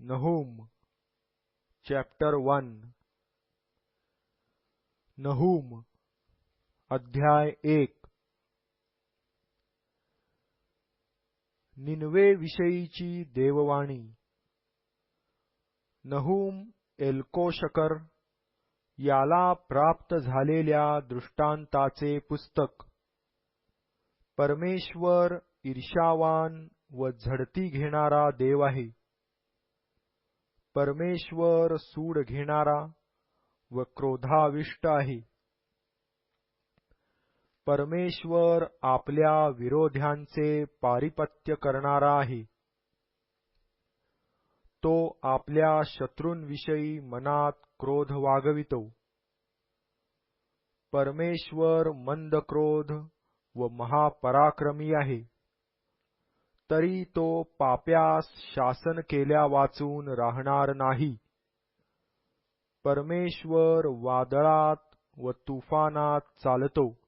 नहूम chapter one नहूम अध्याय एक. निन्वेविषयीची देववाणी. नहूम एल्कोशकर याला प्राप्त झालेल्या दृष्टांताचे पुस्तक. परमेश्वर ईर्षावान व झडती घेणारा देव आहे. परमेश्वर सूड घेणारा व क्रोधाविष्ट आहे. परमेश्वर आपल्या विरोध्यांचे पारिपत्य करणारा आहे. तो आपल्या शत्रूंविषयी मनात क्रोध वागवितो. परमेश्वर मंद क्रोध व महापराक्रमी आहे. तरी तो पाप्यास शासन केल्या वाचून राहणार नाही. परमेश्वर वादळात व तुफानात चालतो.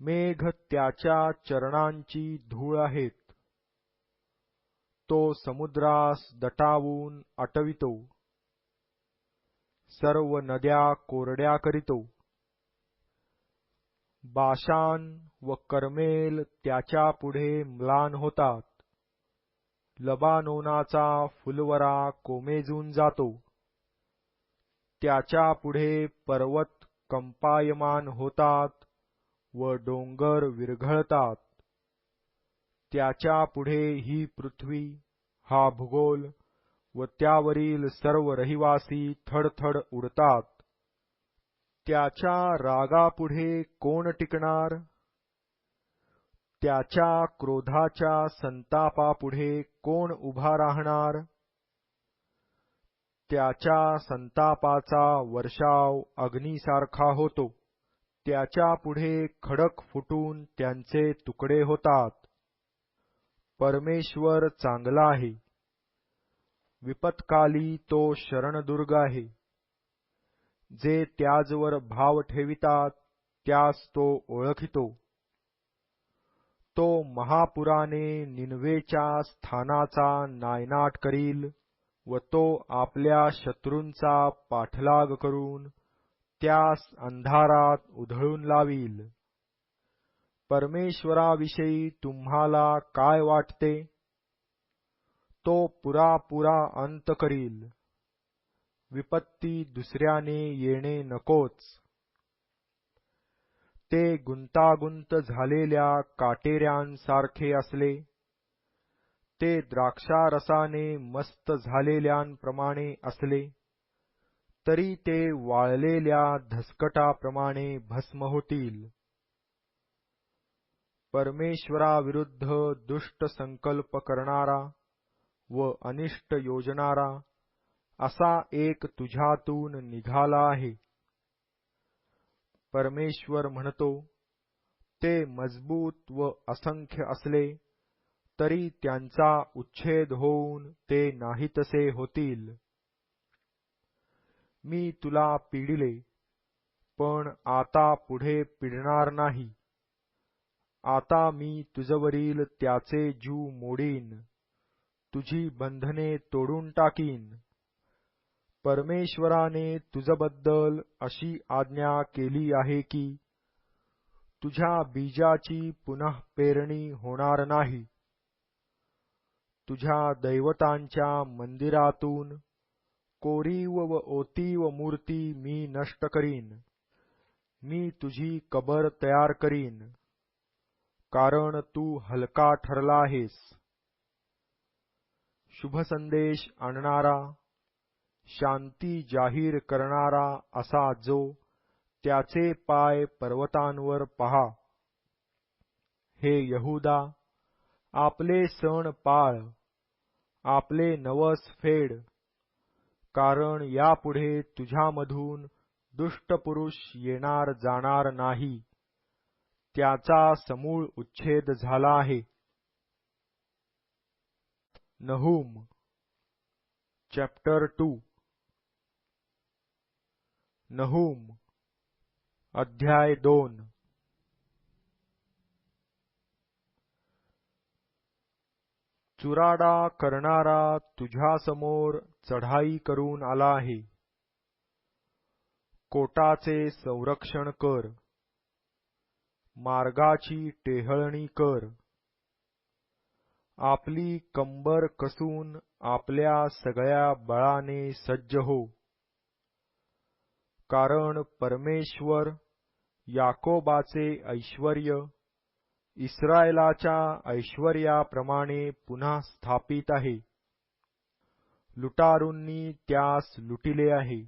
मेघ त्याच्या चरणांची धूळ आहेत. तो समुद्रास दटावून अटवितो. सर्व नद्या कोरड्या करीतो. बाशान व कर्मेल त्याच्या पुढे म्लान होतात. लबानोनाचा फुलवरा कोमेजून जातो. त्याच्या पुढे पर्वत कंपायमान होतात व डोंगर विरघळतात. त्याच्या पुढे ही पृथ्वी हा भूगोल व त्यावरील सर्व रहिवासी थडथड उडतात. त्याच्या रागापुढे कोण टिकणार? त्याच्या क्रोधाच्या संतापापुढे कोण उभा राहणार? त्याच्या संतापाचा वर्षाव अग्नीसारखा होतो. त्याच्या पुढे खडक फुटून त्यांचे तुकडे होतात. परमेश्वर चांगला आहे. विपत्काली तो शरणदुर्ग आहे. जे त्याजवर भाव ठेवितात त्यास तो ओळखितो. तो महापुराने निनवेच्या स्थानाचा नायनाट करील व तो आपल्या शत्रूंचा पाठलाग करून त्यास अंधारात उधळून लावील. परमेश्वराविषयी तुम्हाला काय वाटते? तो पुरापुरा अंत करील. विपत्ती दुसऱ्याने येणे नकोच. ते गुंतागुंत झालेल्या काटेऱ्यांसारखे असले ते द्राक्षारसाने मस्त झालेल्यांप्रमाणे असले तरी ते वाळलेल्या धसकटाप्रमाणे भस्म होतील. परमेश्वराविरुद्ध दुष्ट संकल्प करणारा व अनिष्ट योजणारा असा एक तुझ्यातून निघाला आहे. परमेश्वर म्हणतो ते मजबूत व असंख्य असले तरी त्यांचा उच्छेद होऊन ते नाहीतसे होतील. मी तुला पिडिले पण आता पुढे पिडणार नाही. आता मी तुझवरील त्याचे जू मोडीन. तुझी बंधने तोडून टाकीन. परमेश्वराने तुझबद्दल अशी आज्ञा केली आहे की तुझ्या बीजाची पुनः पेरणी होणार नाही. तुझ्या दैवतांच्या मंदिरातून कोरीव व ओतीव मूर्ती मी नष्ट करीन. मी तुझी कबर तयार करीन. कारण तू हलका ठरला आहेस. शुभ संदेश आणणारा शांती जाहीर करणारा असा जो त्याचे पाय पर्वतांवर पहा. हे यहुदा आपले सण पाळ आपले नवस फेड कारण यापुढे तुझ्यामधून दुष्ट पुरुष येणार जाणार नाही. त्याचा समूळ उच्छेद झाला आहे. नहूम चॅप्टर टू. नहूम अध्याय दोन. चुराडा करणारा तुझ्यासमोर चढाई करून आला आहे. कोटाचे संरक्षण कर. मार्गाची टेहळणी कर. आपली कंबर कसून आपल्या सगळ्या बळाने सज्ज हो. कारण परमेश्वर याकोबाचे ऐश्वर इस्रायलाच्या ऐश्वर्याप्रमाणे पुन्हा स्थापित आहे. लुटारूंनी त्यास लुटिले आहे.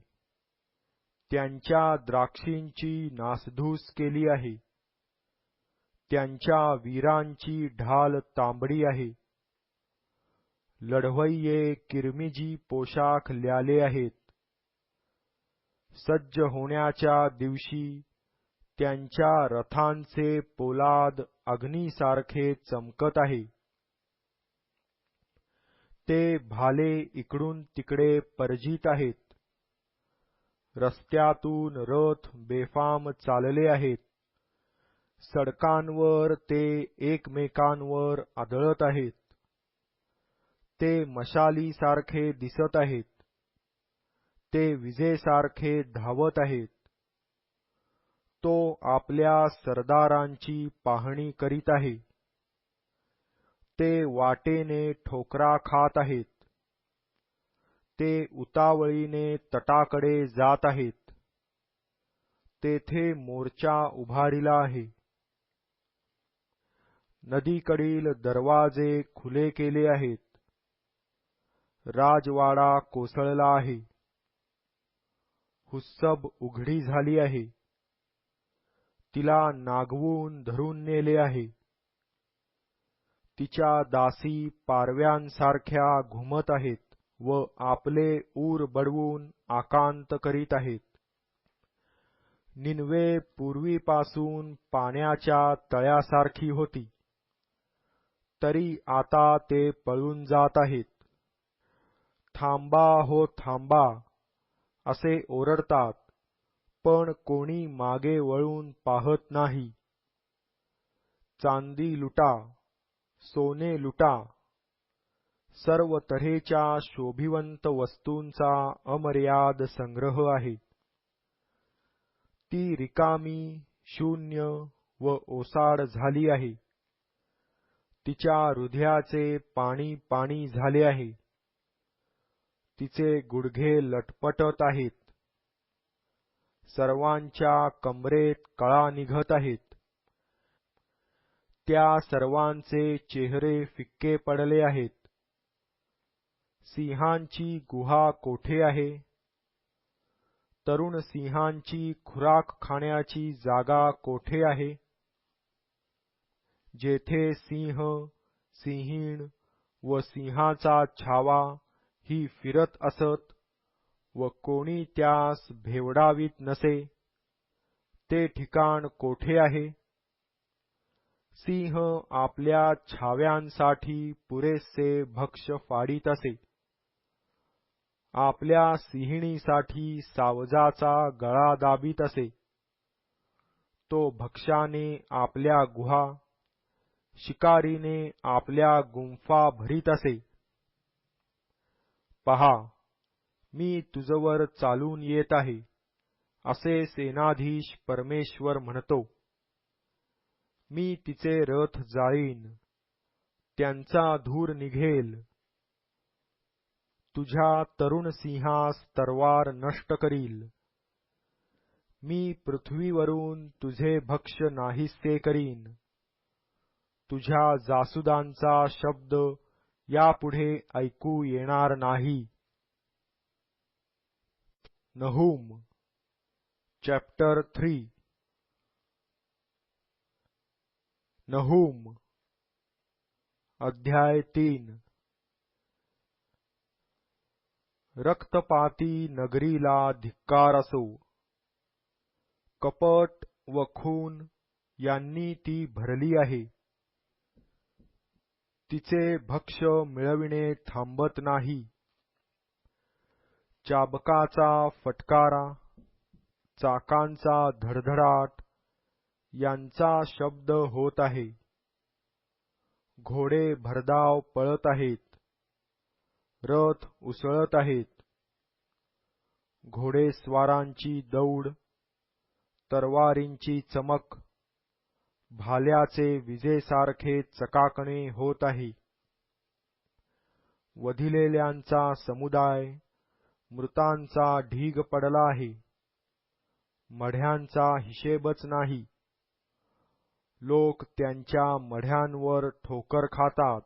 त्यांच्या द्राक्षींची नासधूस केली आहे. त्यांच्या वीरांची ढाल तांबडी आहे. लढवय्ये किरमिजी पोशाख ल्याले आहेत. सज्ज होण्याच्या दिवशी त्यांच्या रथांचे पोलाद अग्नीसारखे चमकत आहे. ते भाले इकडून तिकडे परजीत आहेत. रस्त्यातून रथ बेफाम चालले आहेत. सडकांवर ते एकमेकांवर आदळत आहेत. ते मशालीसारखे दिसत आहेत. ते विजेसारखे धावत आहेत. तो आपल्या सरदारांची पाहणी करीत आहे. ते वाटेने ठोकरा खात आहेत. ते उतावळीने तटाकडे जात आहेत. तेथे मोर्चा उभारिला आहे. नदीकडील दरवाजे खुले केले आहेत. राजवाडा कोसळला आहे. हुस्सब उघडी झाली आहे. तिला नागवून धरून नेले आहे. तिच्या दासी पारव्यांसारख्या घुमत आहेत व आपले ऊर बडवून आकांत करीत आहेत. निन्वे पूर्वीपासून पाण्याच्या तळ्यासारखी होती. तरी आता ते पळून जात आहेत. थांबा हो थांबा असे ओरडतात पण कोणी मागे वळून पाहत नाही. चांदी लुटा सोने लुटा सर्व तऱ्हेच्या शोभिवंत वस्तूंचा अमर्याद संग्रह आहे. ती रिकामी शून्य व ओसाड झाली आहे. तिच्या हृदयाचे पाणी पाणी झाले आहे. तिचे गुडघे लटपटत आहेत. सर्वांच्या कमरेत कळा निघत आहेत. त्या सर्वांचे चेहरे फिक्के पडले आहेत. सिंहांची गुहा कोठे आहे? तरुण सिंहांची खुराक खाण्याची जागा कोठे आहे? जेथे सिंह सिंहीण व सिंहाचा छावा ही फिरत असत व कोणी त्यास भेवडावीत नसे ते ठिकाण कोठे आहे? सिंह आपल्या छाव्यांसाठी पुरेसे भक्ष फाडीत असे. आपल्या सिंहिणीसाठी सावजाचा गळा दाबीत असे. तो भक्ष्याने आपल्या गुहा शिकारीने आपल्या गुंफा भरीत असे. पहा मी तुझवर चालून येत आहे असे सेनाधीश परमेश्वर म्हणतो. मी तिचे रथ जाळीन त्यांचा धूर निघेल. तुझ्या तरुण सिंहास तरवार नष्ट करील. मी पृथ्वीवरून तुझे भक्ष नाहीसे करीन. तुझ्या जासुदांचा शब्द यापुढे ऐकू येणार नाही. नहूम चॅप्टर थ्री नहूम अध्याय तीन. रक्तपाती नगरीला धिक्कार असो. कपट व खून यांनी ती भरली आहे. तिचे भक्ष मिळविणे थांबत नाही. चाबकाचा फटकारा चाकांचा धडधडाट यांचा शब्द होत आहे. घोडे भरधाव पळत आहेत. रथ उसळत आहेत. घोडेस्वारांची दौड तरवारींची चमक भाल्याचे विजेसारखे चकाकणे होत आहे वधिलेल्यांचा समुदाय मृतांचा ढीग पडला आहे मढ्यांचा हिशेबच नाही. लोक त्यांच्या मढ्यांवर ठोकर खातात.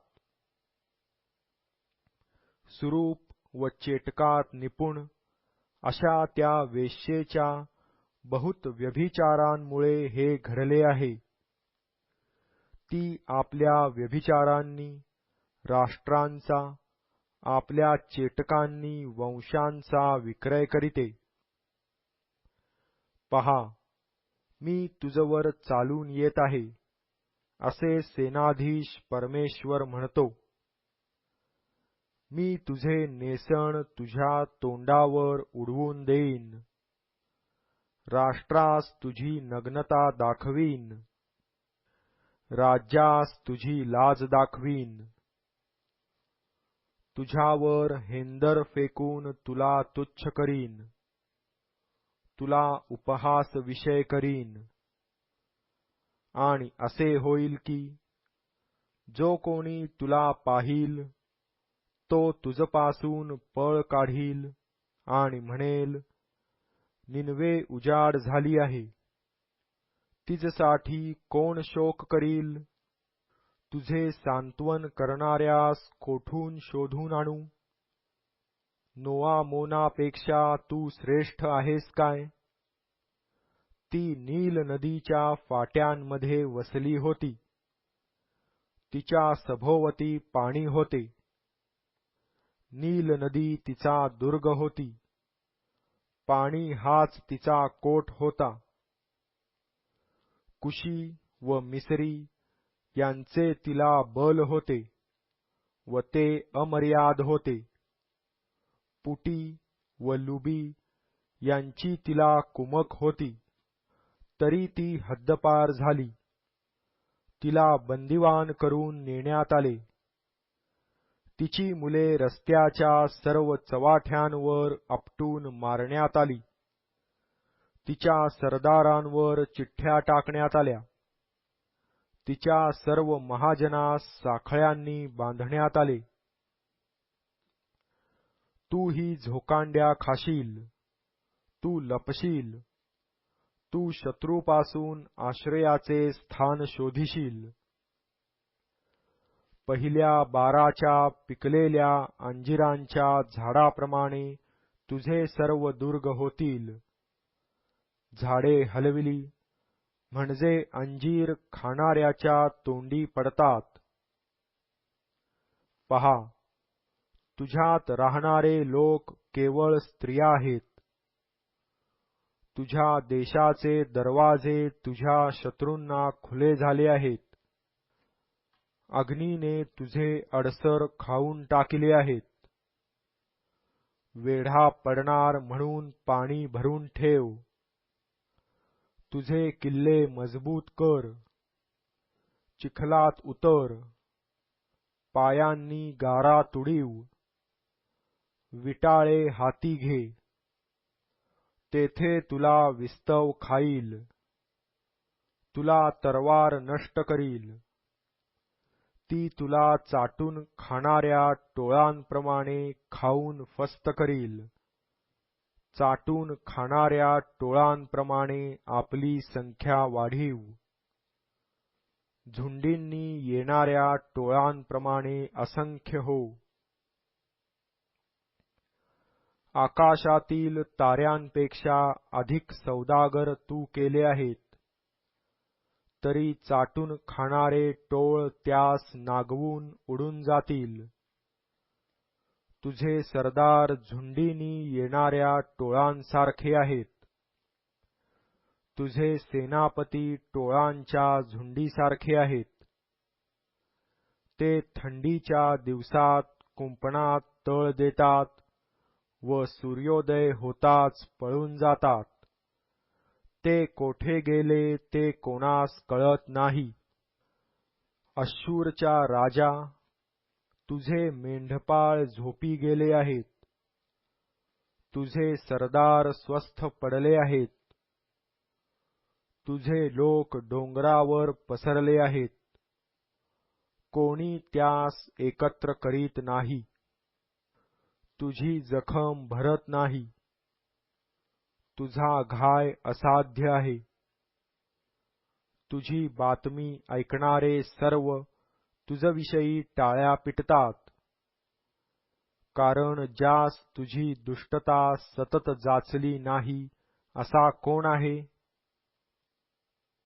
सुरूप व चेटकात निपुण अशा त्या वेश्येच्या बहुत व्यभिचारांमुळे हे घडले आहे. ती आपल्या व्यभिचारांनी राष्ट्रांचा आपल्या चेटकांनी वंशांचा विक्रय करीते. पहा मी तुझवर चालून येत आहे असे सेनाधीश परमेश्वर म्हणतो. मी तुझे नेसण तुझ्या तोंडावर उडवून देईन. राष्ट्रास तुझी नग्नता दाखवीन. राज्यास तुझी लाज दाखवीन. तुझ्यावर हेंदर फेकून तुला तुच्छ करीन. तुला उपहास विषय करीन. आणि असे होईल की जो कोणी तुला पाहील तो तुझपासून पळ काढील आणि म्हणेल निनवे उजाड झाली आहे. तिजसाठी कोण शोक करील? तुझे सांत्वन करणाऱ्यास कोठून शोधून आणू? नोआ मोनापेक्षा तू श्रेष्ठ आहेस काय? ती नील नदीच्या फाट्यांमध्ये वसली होती. तिच्या सभोवती पाणी होते. नील नदी तिचा दुर्ग होती. पाणी हाच तिचा कोट होता. कुशी व मिसरी यांचे तिला बल होते व ते अमर्याद होते. पुटी व लुबी यांची तिला कुमक होती. तरी ती हद्दपार झाली. तिला बंदिवान करून नेण्यात आले. तिची मुले रस्त्याच्या सर्व चवाठ्यांवर आपटून मारण्यात आली. तिच्या सरदारांवर चिठ्ठ्या टाकण्यात आल्या. तिच्या सर्व महाजनास साखळ्यांनी बांधण्यात आले. तू ही झोकांड्या खाशील. तू लपशील. तू शत्रूपासून आश्रयाचे स्थान शोधिशील. पहिल्या बाराच्या पिकलेल्या अंजिरांच्या झाडाप्रमाणे तुझे सर्व दुर्ग होतील. झाडे हलविली. म्हणजे अंजीर खाणाऱ्याच्या तोंडी पडतात. पहा तुझ्यात राहणारे लोक केवळ स्त्रिया आहेत. तुझ्या देशाचे दरवाजे तुझ्या शत्रूंना खुले झाले आहेत. अग्नीने तुझे अडसर खाऊन टाकले आहेत. वेढा पडणार म्हणून पाणी भरून ठेव. तुझे किल्ले मजबूत कर चिखलात उतर पायांनी गारा तुडीव विटाळे हाती घे तेथे तुला विस्तव खाईल तुला तरवार नष्ट करील ती तुला चाटून खाणाऱ्या टोळांप्रमाणे खाऊन फस्त करील. चाटून खाणाऱ्या टोळांप्रमाणे आपली संख्या वाढीव. झुंडींनी येणाऱ्या टोळांप्रमाणे असंख्य हो. आकाशातील ताऱ्यांपेक्षा अधिक सौदागर तू केले आहेत. तरी चाटून खाणारे टोळ त्यास नागवून उडून जातील. तुझे सरदार झुंडीनी येणाऱ्या टोळांसारखे आहेत. तुझे सेनापती टोळांच्या झुंडीसारखे आहेत. ते थंडीच्या दिवसात कुंपणात तळ देतात व सूर्योदय होताच पळून जातात. ते कोठे गेले ते कोणास कळत नाही. अश्शूरच्या राजा तुझे मेंढपाळ झोपी गेले आहेत. तुझे सरदार स्वस्थ पडले आहेत. तुझे लोक डोंगरावर पसरले आहेत. कोणी त्यास एकत्र करीत नाही. तुझी जखम भरत नाही. तुझा घाय असाध्य आहे. तुझी बातमी ऐकणारे सर्व तुझविषयी टाळ्या पिटतात. कारण ज्यास तुझी दुष्टता सतत जाचली नाही असा कोण आहे?